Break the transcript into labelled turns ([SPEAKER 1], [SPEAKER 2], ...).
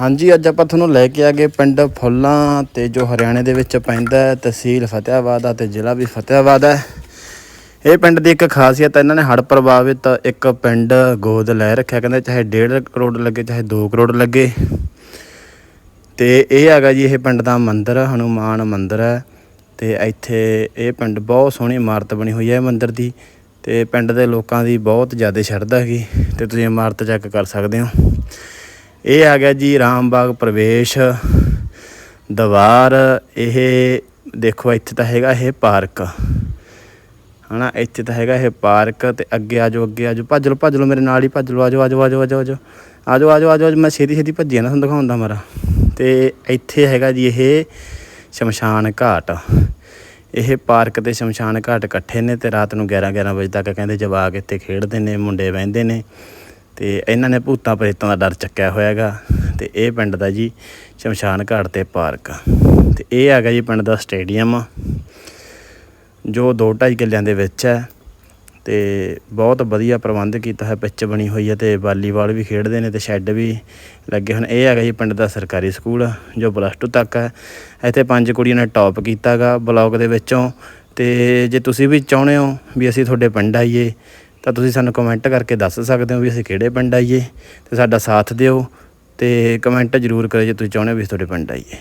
[SPEAKER 1] ਹਾਂਜੀ, ਅੱਜ ਆਪਾਂ ਤੁਹਾਨੂੰ ਲੈ ਕੇ ਆ ਗਏ ਪਿੰਡ ਫੁੱਲਾਂ ਤੇ ਜੋ ਹਰਿਆਣੇ ਦੇ ਵਿੱਚ ਪੈਂਦਾ ਹੈ, ਤਹਿਸੀਲ ਫਤਿਆਬਾਦ ਆ ਤੇ ਜ਼ਿਲ੍ਹਾ ਵੀ ਫਤਿਆਬਾਦ ਹੈ। ਇਹ ਪਿੰਡ ਦੀ ਇੱਕ ਖਾਸੀਅਤ ਹੈ, ਇਹਨਾਂ ਨੇ ਹੜ੍ਹ ਪ੍ਰਭਾਵਿਤ ਇੱਕ ਪਿੰਡ ਗੋਦ ਲੈ ਰੱਖਿਆ, ਕਹਿੰਦੇ ਚਾਹੇ 1.5 ਕਰੋੜ ਲੱਗੇ, ਚਾਹੇ 2 ਕਰੋੜ ਲੱਗੇ। ਤੇ ਇਹ ਹੈਗਾ ਜੀ, ਇਹ ਪਿੰਡ ਦਾ ਮੰਦਿਰ ਹਨੂਮਾਨ ਮੰਦਿਰ ਹੈ। ਤੇ ਇੱਥੇ ਇਹ ਪਿੰਡ ਬਹੁਤ ਸੋਹਣੀ ਇਮਾਰਤ ਬਣੀ ਹੋਈ ਹੈ, ਇਹ ਮੰਦਿਰ ਦੀ। ਤੇ ਪਿੰਡ ਦੇ ਲੋਕਾਂ ਦੀ ਬਹੁਤ ਜ਼ਿਆਦਾ ਸ਼ਰਧਾ ਹੈਗੀ, ਤੇ ਤੁਸੀਂ ਇਮਾਰਤ ਚੈੱਕ ਕਰ ਸਕਦੇ ਹੋ। ਇਹ ਆ ਗਿਆ ਜੀ ਰਾਮਬਾਗ ਪ੍ਰਵੇਸ਼ ਦੀਵਾਰ। ਇਹ ਦੇਖੋ, ਇੱਥੇ ਤਾਂ ਹੈਗਾ ਇਹ ਪਾਰਕ। ਹਨਾ, ਇੱਥੇ ਤਾਂ ਹੈਗਾ ਇਹ ਪਾਰਕ ਤੇ ਅੱਗੇ ਆਜੋ ਅੱਗੇ ਆਜੋ ਭੱਜ ਲਓ ਭੱਜ ਲਓ ਮੇਰੇ ਨਾਲ ਹੀ, ਭੱਜ ਲਓ। ਆਜੋ ਆਜੋ ਆਜੋ ਆਜੋ ਆਜੋ ਆਜੋ ਆਜੋ ਆਜੋ ਆਜੋ ਮੈਂ ਛੇਤੀ ਛੇਤੀ ਭੱਜਿਆ ਨਾ ਤੁਹਾਨੂੰ ਦਿਖਾਉਂਦਾ ਮਾਰਾ। ਤੇ ਇੱਥੇ ਹੈਗਾ ਜੀ ਇਹ ਸ਼ਮਸ਼ਾਨ ਘਾਟ। ਇਹ ਪਾਰਕ ਤੇ ਸ਼ਮਸ਼ਾਨ ਘਾਟ ਇਕੱਠੇ ਨੇ ਤੇ ਰਾਤ ਨੂੰ 11 11 ਵਜੇ ਤੱਕ ਕਹਿੰਦੇ ਜਵਾਕ ਇੱਥੇ ਖੇਡਦੇ ਨੇ, ਮੁੰਡੇ ਬਹਿੰਦੇ ਨੇ। ਤੇ ਇਹਨਾਂ ਨੇ ਭੂਤਾਂ ਪ੍ਰੇਤਾਂ ਦਾ ਡਰ ਚੱਕਿਆ ਹੋਇਆ ਹੈਗਾ ਤੇ ਇਹ ਪਿੰਡ ਦਾ ਜੀ ਸ਼ਮਸ਼ਾਨ ਘਾਟ ਤੇ ਪਾਰਕ। ਤੇ ਇਹ ਹੈਗਾ ਜੀ ਪਿੰਡ ਦਾ ਸਟੇਡੀਅਮ, ਜੋ 2.5 ਕਿੱਲਿਆਂ ਦੇ ਵਿੱਚ ਹੈ ਤੇ ਬਹੁਤ ਵਧੀਆ ਪ੍ਰਬੰਧ ਕੀਤਾ ਹੈ ਪਿੱਚ ਬਣੀ ਹੋਈ ਹੈ ਤੇ ਵਾਲੀਬਾਲ ਵੀ ਖੇਡਦੇ ਨੇ ਤੇ ਸ਼ੈੱਡ ਵੀ ਲੱਗੇ ਹਨ ਇਹ ਹੈਗਾ ਜੀ ਪਿੰਡ ਦਾ ਸਰਕਾਰੀ ਸਕੂਲ, ਜੋ ਪਲੱਸ 2 ਤੱਕ ਹੈ। ਇੱਥੇ ਪੰਜ ਕੁੜੀਆਂ ਨੇ ਟੌਪ ਕੀਤਾਗਾ ਬਲਾਕ ਦੇ ਵਿੱਚੋਂ ਤੇ ਜੇ ਤੁਸੀਂ ਵੀ ਚਾਹੁੰਦੇ ਹੋ ਵੀ ਅਸੀਂ ਤੁਹਾਡੇ ਪਿੰਡ ਆਈਏ ਤਾਂ ਤੁਸੀਂ ਸਾਨੂੰ ਕਮੈਂਟ ਕਰਕੇ ਦੱਸ ਸਕਦੇ ਹੋ ਵੀ ਅਸੀਂ ਕਿਹੜੇ ਪਿੰਡ ਆਈਏ ਤੇ ਸਾਡਾ ਸਾਥ ਦਿਓ ਤੇ ਕਮੈਂਟ ਜ਼ਰੂਰ ਕਰਿਓ ਜੇ ਤੁਸੀਂ ਚਾਹੁੰਦੇ ਹੋ ਵੀ ਅਸੀਂ ਤੁਹਾਡੇ ਪਿੰਡ ਆਈਏ।